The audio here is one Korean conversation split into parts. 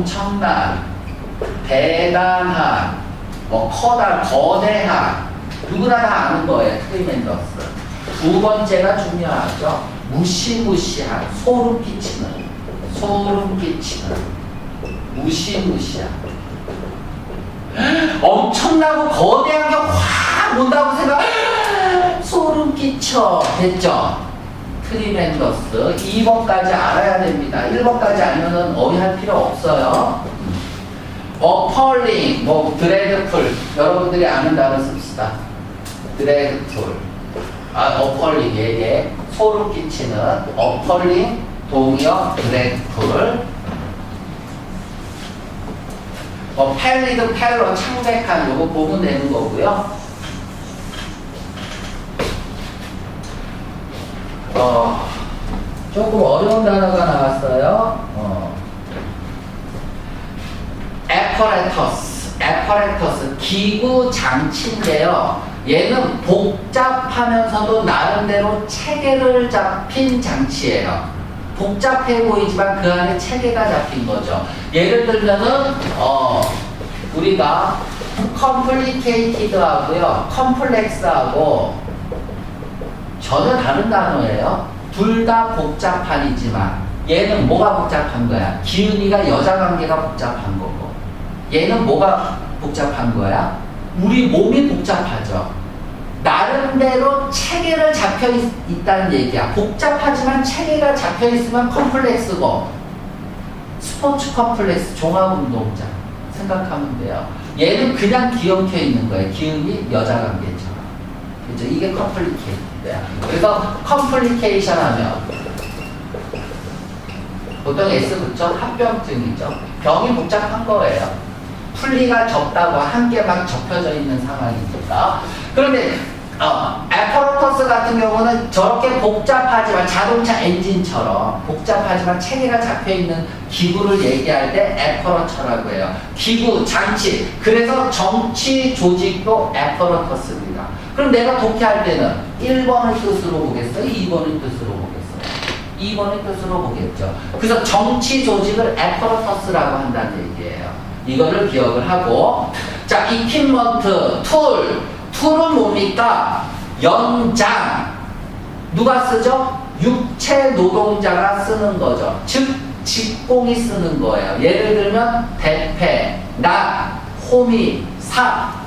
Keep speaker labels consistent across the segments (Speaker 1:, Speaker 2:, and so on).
Speaker 1: 엄청난, 대단한, 뭐 커다, 거대한 누구나 다 아는 거예요. 트리멘더스. 두 번째가 중요하죠. 무시무시한, 소름 끼치는, 소름 끼치는, 무시무시한. 엄청나고 거대한 게 확 온다고 생각, 소름 끼쳐. 됐죠? 트리멘더스 2번까지 알아야 됩니다. 1번까지 알면은 어휘할 필요 없어요. 어펄링, 뭐 드래그풀 여러분들이 아는 단어 씁시다. 드래그풀, 아 어펄링 얘게 소름 끼치는 어펄링 동의어 드래그풀. 뭐 팰리드 팰러 창백한 요거 보면 되는 거고요. 어, 조금 어려운 단어가 나왔어요. 어. apparatus, apparatus, 기구 장치인데요. 얘는 복잡하면서도 나름대로 체계를 잡힌 장치예요. 복잡해 보이지만 그 안에 체계가 잡힌 거죠. 예를 들면은 어 우리가 complicated 하고요, complex 하고 전혀 다른 단어예요. 둘 다 복잡한이지만 얘는 뭐가 복잡한 거야? 기은이가 여자 관계가 복잡한 거고 얘는 뭐가 복잡한 거야? 우리 몸이 복잡하죠. 나름대로 체계를 잡혀 있, 다는 얘기야. 복잡하지만 체계가 잡혀 있으면 컴플렉스고 스포츠 컴플렉스 종합운동장 생각하면 돼요. 얘는 그냥 기억혀 있는 거예요. 기운이 여자 관계처럼. 그죠? 이게 컴플리케이트 야. 그래서 컴플리케이션 하면 보통 S 붙죠? 합병증이죠. 병이 복잡한 거예요. 풀리가 적다고 한 개 막 접혀져 있는 상황이니까. 그런데 어, 애퍼로터스 같은 경우는 저렇게 복잡하지만 자동차 엔진처럼 복잡하지만 체계가 잡혀 있는 기구를 얘기할 때 애퍼러처라고 해요. 기구, 장치. 그래서 정치 조직도 애퍼러터스입니다. 그럼 내가 독해할 때는 1번을 뜻으로 보겠어요? 2번을 뜻으로 보겠어요? 2번의 뜻으로 보겠죠. 그래서 정치 조직을 애퍼러터스라고 한다는 얘기예요. 이거를 기억을 하고 자, 이퀴먼트, 툴. 툴은 뭡니까? 연장. 누가 쓰죠? 육체 노동자가 쓰는 거죠. 즉 직공이 쓰는 거예요. 예를 들면 대패, 나, 호미, 사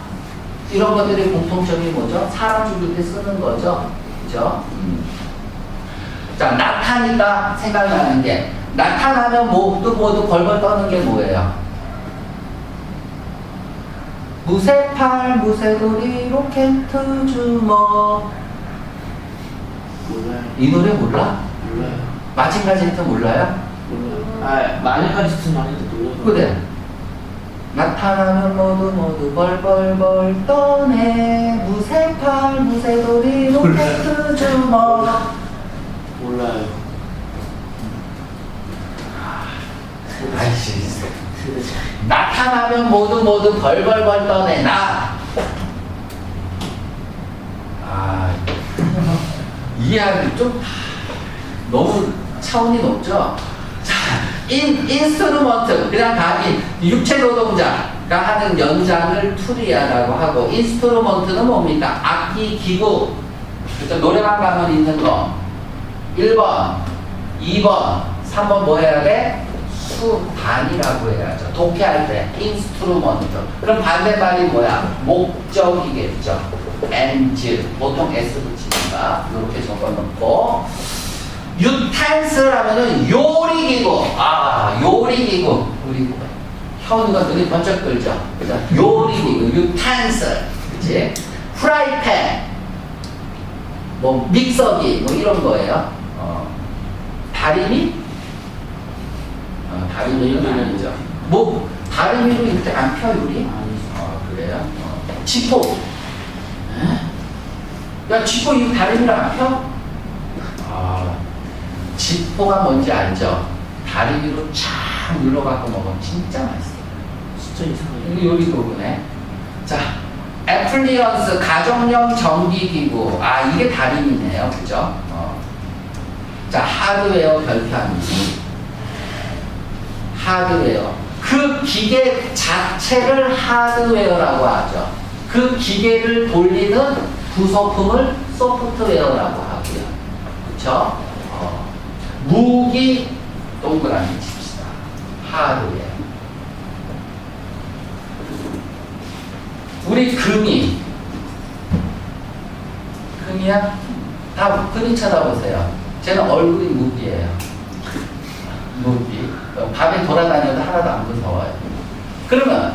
Speaker 1: 이런 것들의 공통점이 뭐죠? 사람 죽일 때 쓰는 거죠. 그죠? 음. 자, 나타니까 생각나는 게 나타나면 모두 모두 벌벌 떠는 게 뭐예요? 무쇠팔, 무쇠돌이, 로켓 주먹
Speaker 2: 몰라요.
Speaker 1: 이 노래 몰라?
Speaker 2: 몰라요.
Speaker 1: 마징가 제트 몰라요?
Speaker 2: 몰라요. 아, 듣진 않는데 몰라요.
Speaker 1: 그래 나타나면 모두 모두 벌벌벌 떠네 무쇠팔, 무쇠돌이, 로켓 주먹
Speaker 2: 몰라요.
Speaker 1: 아이씨. 나타나면 모두 모두 벌벌벌 떠내 나. 아 이해하기 좀 너무 차원이 높죠. 자, 인 인스트루먼트 그냥 답이 육체 노동자가 하는 연장을 투리하다고 하고 인스트루먼트는 뭡니까? 악기 기구. 그죠? 노래방 가면 있는 거. 1번, 2번, 3번 뭐 해야 돼? 수단이라고 해야죠. 독해할 때 인스트루먼트. 그럼 반대말이 뭐야? 목적이겠죠. 엔즈 보통 S 붙이니까 이렇게 적어놓고 유탄스라면은 요리기구. 아 요리기구. 우리 현우가 눈이 번쩍 들죠. 그죠? 요리기구 유탄스. 그치? 프라이팬. 뭐 믹서기 뭐 이런 거예요. 어. 다리미? 어, 다리미는 아니죠. 뭐 다리미로 이렇게 안 펴 요리? 어, 그래요? 어. 지포. 에? 야 지포 이거 다리미로 안 펴? 아, 지포가 뭔지 알죠? 다리미로 쫙 눌러갖고 먹으면 진짜 맛있어요.
Speaker 2: 진짜 이상해요.
Speaker 1: 이거 요리 도구네. 자, 애플리언스 가정용 전기기구. 아, 이게 다림이네요. 그죠? 어. 자, 하드웨어 별표합니다. 하드웨어. 그 기계 자체를 하드웨어라고 하죠. 그 기계를 돌리는 부속품을 소프트웨어라고 하고요. 그렇죠? 어, 무기 동그라미 칩시다. 하드웨어. 우리 금이 금이야? 다 금이 쳐다보세요. 쟤는 얼굴이 무기예요. 무기. 밤에 돌아다녀도 하나도 안 무서워요. 그러면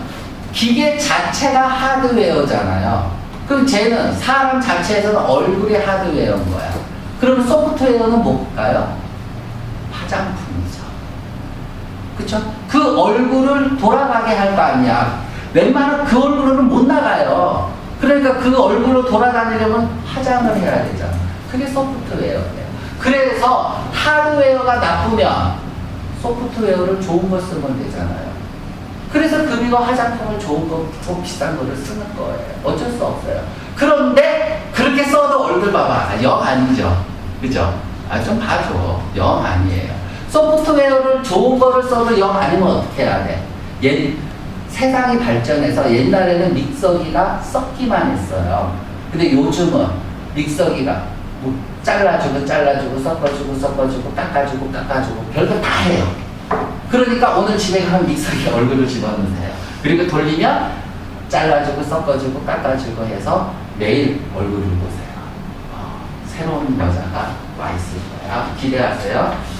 Speaker 1: 기계 자체가 하드웨어잖아요. 그럼 쟤는 사람 자체에서는 얼굴이 하드웨어인 거야. 그럼 소프트웨어는 뭘까요? 화장품이죠. 그쵸? 그 얼굴을 돌아가게 할 거 아니야. 웬만하면 그 얼굴로는 못 나가요. 그러니까 그 얼굴로 돌아다니려면 화장을 해야 되잖아. 그게 소프트웨어예요. 그래서 하드웨어가 나쁘면 소프트웨어를 좋은 걸 쓰면 되잖아요. 그래서 금이가 화장품을 좋은 거, 좀 비싼 거를 쓰는 거예요. 어쩔 수 없어요. 그런데 그렇게 써도 얼굴 봐봐. 아, 영 아니죠. 그죠? 아, 좀 봐줘. 영 아니에요. 소프트웨어를 좋은 거를 써도 영 아니면 어떻게 해야 돼? 옛, 세상이 발전해서 옛날에는 믹서기가 썩기만 했어요. 근데 요즘은 믹서기가 뭐 잘라주고 잘라주고 섞어주고 섞어주고 깎아주고 깎아주고 별거 다 해요. 그러니까 오늘 집에 가면 믹서기에 얼굴을 집어넣으세요. 그리고 돌리면 잘라주고 섞어주고 깎아주고 해서 매일 얼굴을 보세요. 어, 새로운 여자가 와 있을 거야. 기대하세요.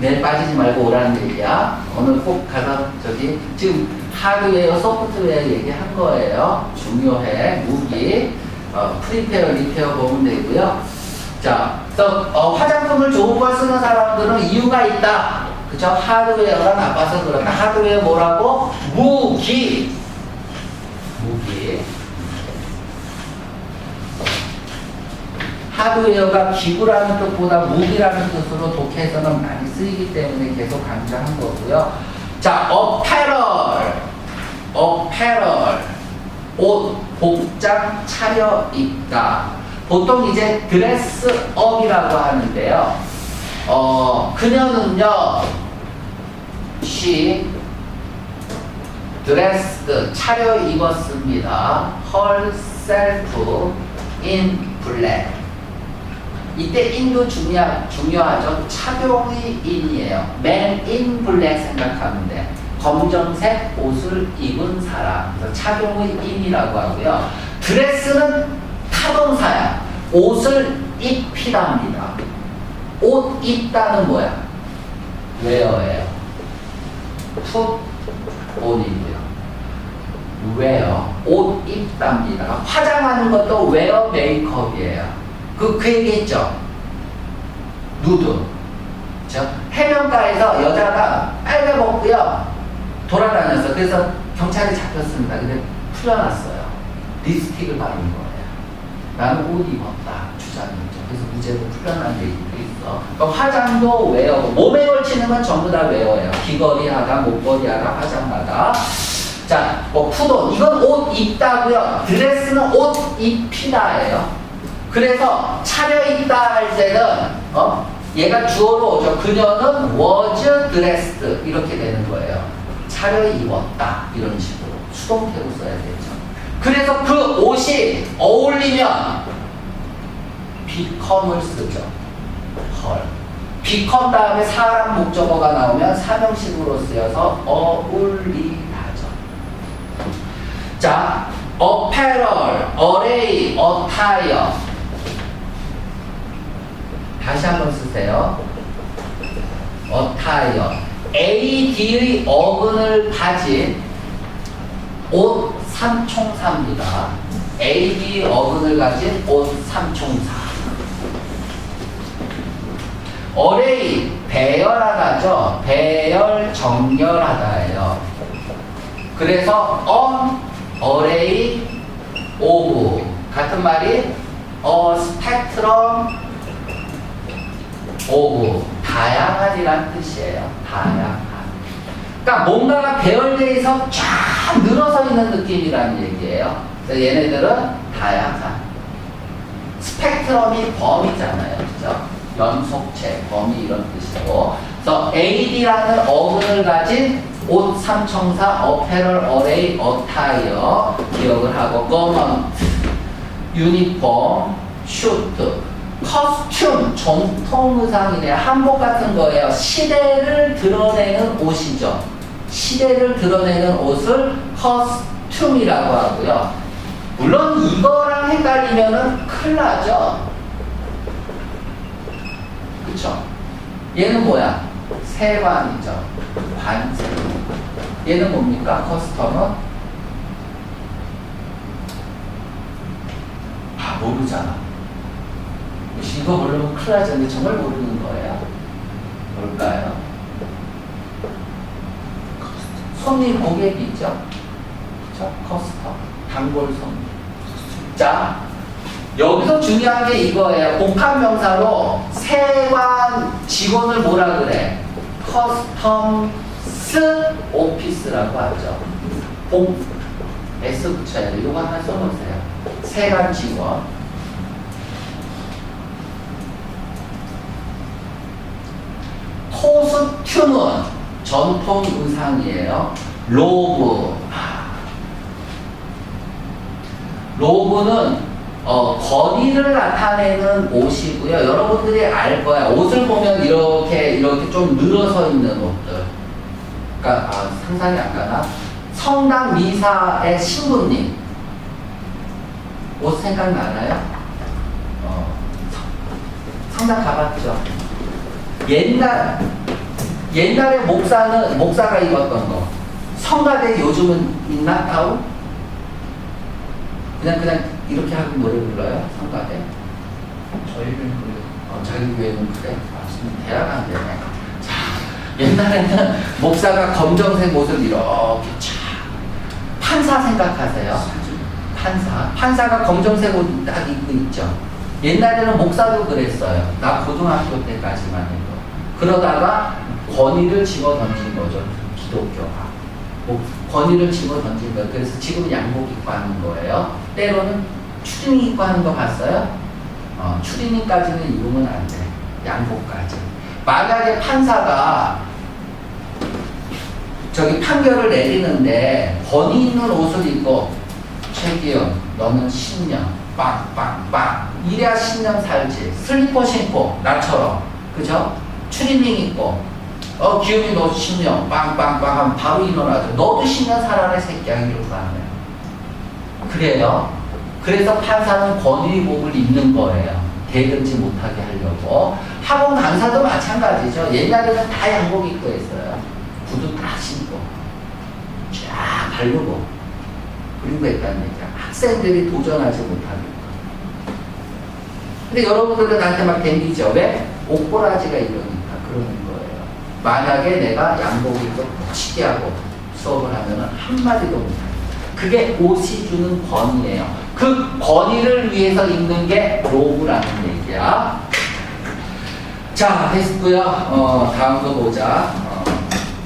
Speaker 1: 음. 내일 빠지지 말고 오라는 얘기야. 오늘 꼭 가서 저기 지금 하드웨어, 소프트웨어 얘기한 거예요. 중요해. 무기. 어, 프리페어, 리페어 보면 되고요. 자, 또 어, 화장품을 좋은 걸 쓰는 사람들은 이유가 있다. 그죠? 하드웨어가 나빠서 그렇다. 하드웨어 뭐라고? 무기. 하드웨어가 기구라는 뜻보다 무기라는 뜻으로 독해에서는 많이 쓰이기 때문에 계속 강조한 거고요. 자, 어패럴. 어패럴. 옷, 복장 차려 입다. 보통 이제 드레스업이라고 하는데요. 어, 그녀는요, she dressed 차려 입었습니다. herself in black. 이때 인도 중요, 중요하죠. 착용의 인이에요. in black 생각하면 돼. 검정색 옷을 입은 사람. 착용의 인이라고 하고요. 드레스는 타동사야. 옷을 입히답니다. 옷 입다는 뭐야? 웨어예요. put on이고요. 웨어. 옷 입답니다. 화장하는 것도 웨어 메이크업이에요. 그, 그 얘기 했죠? 누드. 저 해변가에서 여자가 빨개 먹고요. 돌아다녔어. 그래서 경찰이 잡혔습니다. 근데 풀려났어요. 립스틱을 바른 거예요. 나는 옷 입었다. 주장이죠. 그래서 무죄로 풀려난 얘기도 있어. 그러니까 화장도 웨어. 몸에 걸치는 건 전부 다 웨어예요. 귀걸이 하다, 목걸이 하다, 화장 하다. 자, 뭐 푸돈. 이건 옷 입다고요. 드레스는 옷 입히다예요. 그래서 차려입다 할 때는 어? 얘가 주어로 오죠. 그녀는 was dressed 이렇게 되는 거예요. 차려입었다 이런 식으로 수동태로 써야 되죠. 그래서 그 옷이 어울리면 become을 쓰죠. 헐. become 다음에 사람 목적어가 나오면 사명식으로 쓰여서 어울리다죠. 자, apparel, array, attire 다시 한번 쓰세요. attire. AD의 어근을 가진 옷 삼총사입니다. AD 어근을 가진 옷 삼총사. 어레이 배열하다죠. 배열 정렬하다예요. 그래서 on array of 같은 말이 어 스펙트럼 오브 다양한이란 뜻이에요. 다양한. 그러니까 뭔가가 있어 쫙 늘어서 있는 느낌이라는 얘기예요. 그래서 얘네들은 다양한. 스펙트럼이 범위잖아요. 그죠? 연속체, 범위 이런 뜻이고. 그래서 AD라는 어근을 가진 옷 삼청사 어페럴 어레이 어타이어 기억을 하고 거먼트 유니폼 슈트 커스튬 전통 의상이네 한복 같은 거예요. 시대를 드러내는 옷이죠. 시대를 드러내는 옷을 커스튬이라고 하고요. 물론 이거랑 헷갈리면은 큰일 나죠. 그쵸? 얘는 뭐야? 세관이죠. 관세. 얘는 뭡니까? 커스텀은? 아 모르잖아 이거 모르면 큰일 나지 근데 정말 모르는 거예요. 뭘까요? 손님 고객이 있죠? 그쵸? 커스텀. 단골 손님 자 여기서 중요한 게 이거예요. 복합 명사로 세관 직원을 뭐라 그래? 커스텀스 오피스라고 하죠. 복 S 붙여야 돼. 이거 하나 써보세요. 세관 직원 코스튬은 전통 의상이에요. 로브. 로브는 어, 거리를 나타내는 옷이고요. 여러분들이 알 거야. 옷을 보면 이렇게 이렇게 좀 늘어서 있는 옷들. 그러니까 아, 상상이 안 가나? 성당 미사의 신부님 옷 생각나나요? 어, 성당 가봤죠? 옛날 옛날에 목사는 목사가 입었던 거 성가대 요즘은 있나 가운? 그냥 그냥 이렇게 하고 노래 불러요 성가대?
Speaker 2: 저희는 그래요.
Speaker 1: 어, 자기 교회는 그래? 아, 지금 대학 안 되네. 자, 옛날에는 목사가 검정색 옷을 이렇게 쫙 판사 생각하세요. 판사. 판사가 검정색 옷 딱 입고 있죠. 옛날에는 목사도 그랬어요. 나 고등학교 때까지만 해도. 그러다가 권위를 집어 던진 거죠. 기독교가. 뭐, 권위를 집어 던진 거예요. 그래서 지금은 양복 입고 하는 거예요. 때로는 추리닝 입고 하는 거 봤어요? 어, 추리닝까지는 입으면 안 돼. 양복까지. 만약에 판사가 저기 판결을 내리는데 권위 있는 옷을 입고 최기영 너는 10년 빵빵빵 이래야 10년 살지 슬리퍼 신고 나처럼 그죠? 추리닝 입고 어 기영이 너 10년 빵빵빵 하면 바로 일어나죠. 너도 10년 살아라 이 새끼야 이러고 하면 그래요? 그래서 판사는 권위복을 입는 거예요. 대변지 못하게 하려고. 학원 강사도 마찬가지죠. 옛날에는 다 양복 입고 했어요. 구두 딱 신고. 쫙 바르고. 그리고 했다는 얘기야. 학생들이 도전하지 못하니까. 근데 여러분들은 나한테 막 댕기죠. 왜? 옷꼬라지가 이러니까 그러는 거예요. 만약에 내가 양복 입고 멋지게 하고 수업을 하면 한마디도 못해요. 그게 옷이 주는 권위예요. 그 권위를 위해서 입는 게 로브라는 얘기야. 자, 됐고요. 어, 다음 거 보자. 어,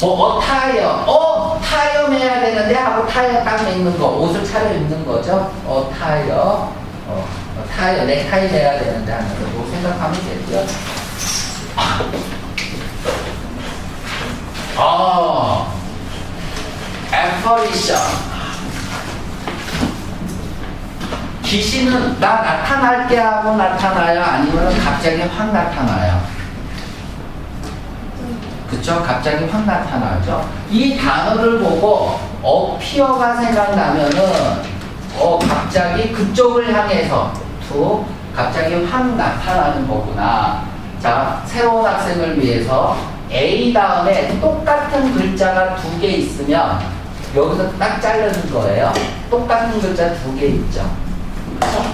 Speaker 1: 뭐, 어타이어. 어, 타이어 매야 되는데 하고 타이어 딱 매는 거. 옷을 차려 입는 거죠. 어 타이어. 어, 타이어, 넥타이 매야 되는데 하면서 뭐 생각하면 되고요. 아, 애퍼리션. 귀신은 나 나타날게 하고 나타나요? 아니면 갑자기 확 나타나요? 그쵸? 갑자기 확 나타나죠? 이 단어를 보고 어피어가 생각나면은 어 갑자기 그쪽을 향해서 툭 갑자기 확 나타나는 거구나. 자, 새로운 학생을 위해서 A 다음에 똑같은 글자가 두 개 있으면 여기서 딱 자르는 거예요. 똑같은 글자 두 개 있죠. 그렇죠?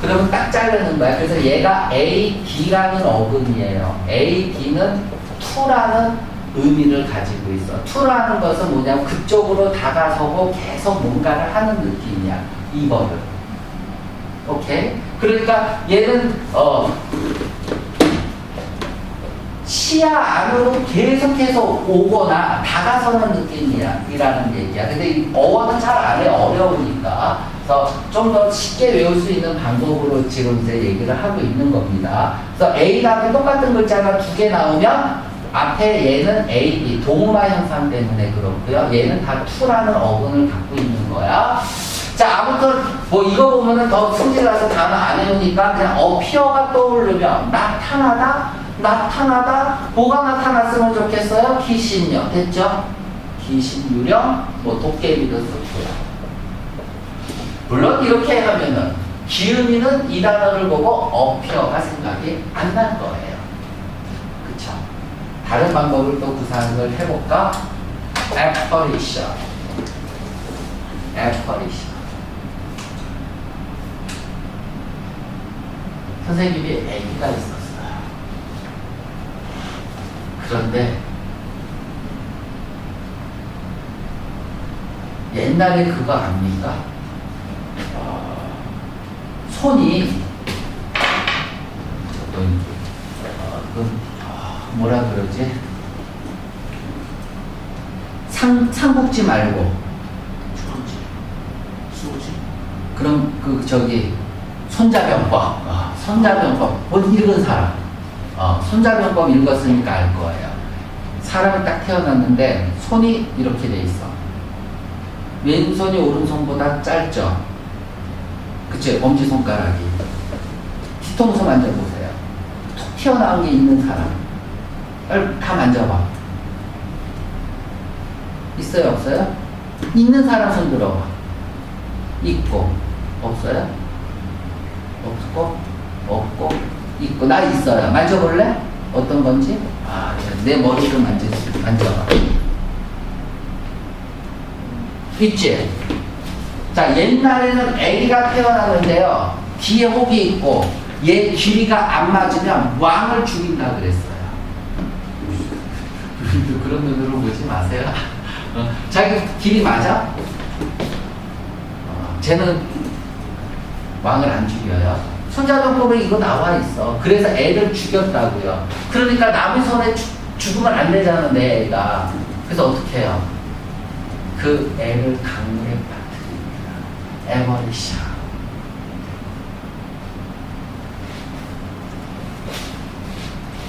Speaker 1: 그러면 딱 자르는 거야. 그래서 얘가 A, D라는 어근이에요. A, D는 to라는 의미를 가지고 있어. to라는 것은 뭐냐면 그쪽으로 다가서고 계속 뭔가를 하는 느낌이야. 이거를. 오케이? 그러니까 얘는 어 시야 안으로 계속해서 오거나 다가서는 느낌이야 이라는 얘기야. 근데 이 어원은 잘 안 해 어려우니까. 그래서 좀 더 쉽게 외울 수 있는 방법으로 지금 이제 얘기를 하고 있는 겁니다. 그래서 A 다음에 똑같은 글자가 두 개 나오면 앞에 얘는 A, 동음화 현상 때문에 그렇고요. 얘는 다 to라는 어근을 갖고 있는 거야. 자, 아무튼 뭐 이거 보면은 더 승질나서 단어 안 해오니까 그냥 어피어가 떠오르면 나타나다, 나타나다, 뭐가 나타났으면 좋겠어요? 귀신요. 됐죠? 귀신, 유령, 뭐 도깨비도 쓰고요. 물론 이렇게 하면은 기은이는 이 단어를 보고 어피어가 생각이 안 날 거예요. 그쵸? 다른 방법을 또 구상을 해볼까? apparition. apparition. 선생님이 애기가 있었어요. 그런데 옛날에 그거 압니까? 어, 손이 어떤 어, 그, 어, 뭐라 그러지? 상 상국지 말고
Speaker 2: 주지. 수지.
Speaker 1: 그럼 그 저기 손자병법, 어, 손자병법 못 읽은 사람, 어, 손자병법 읽었으니까 알 거예요. 사람이 딱 태어났는데 손이 이렇게 돼 있어. 왼손이 오른손보다 짧죠. 그치? 엄지 손가락이. 뒤통수 만져보세요. 툭 튀어나온 게 있는 사람. 빨리 다 만져봐. 있어요, 없어요? 있는 사람 손 들어봐. 있고, 없어요? 없고, 있고. 나 있어요. 만져볼래? 어떤 건지? 아, 내 머리를 만져, 만져봐. 있지? 자, 옛날에는 아기가 태어나는데요. 뒤에 혹이 있고, 얘 길이가 안 맞으면 왕을 죽인다 그랬어요. 우리도 그런 눈으로 보지 마세요. 어, 자기 길이 맞아? 어, 쟤는 왕을 안 죽여요. 손자병법에 이거 나와 있어. 그래서 애를 죽였다고요. 그러니까 남의 손에 죽- 죽으면 안 되잖아, 내 애가. 그래서 어떻게 해요? 그 애를 강물에 빠뜨립니다. 에버리샤.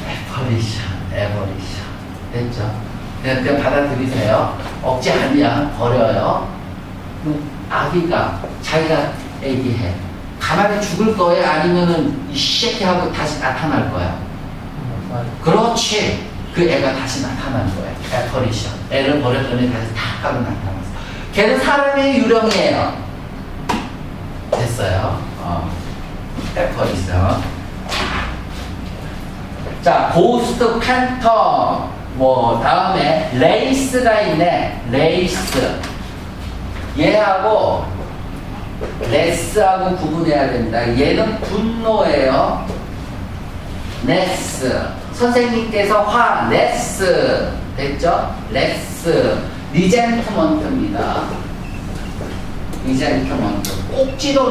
Speaker 1: 에버리샤, 에버리샤. 됐죠? 그냥, 그냥 받아들이세요. 억지 아니야. 버려요. 그 아기가 자기가 얘기해. 가만히 죽을 거예요? 아니면은 이 새끼 하고 다시 나타날 거야? 그렇지. 그 애가 다시 나타난 거야. 애퍼리션. 애를 버렸더니 다시 다 가고 나타났어. 걔는 사람의 유령이에요. 됐어요. 어. 애퍼리션. 자, 고스트 팬텀. 뭐, 다음에 레이스가 있네. 레이스. 얘하고 레스하고 구분해야 된다. 얘는 분노예요. 네스. 선생님께서 화, 네스. 됐죠? 레스. 리젠트먼트입니다. 리젠트먼트. 꼭지도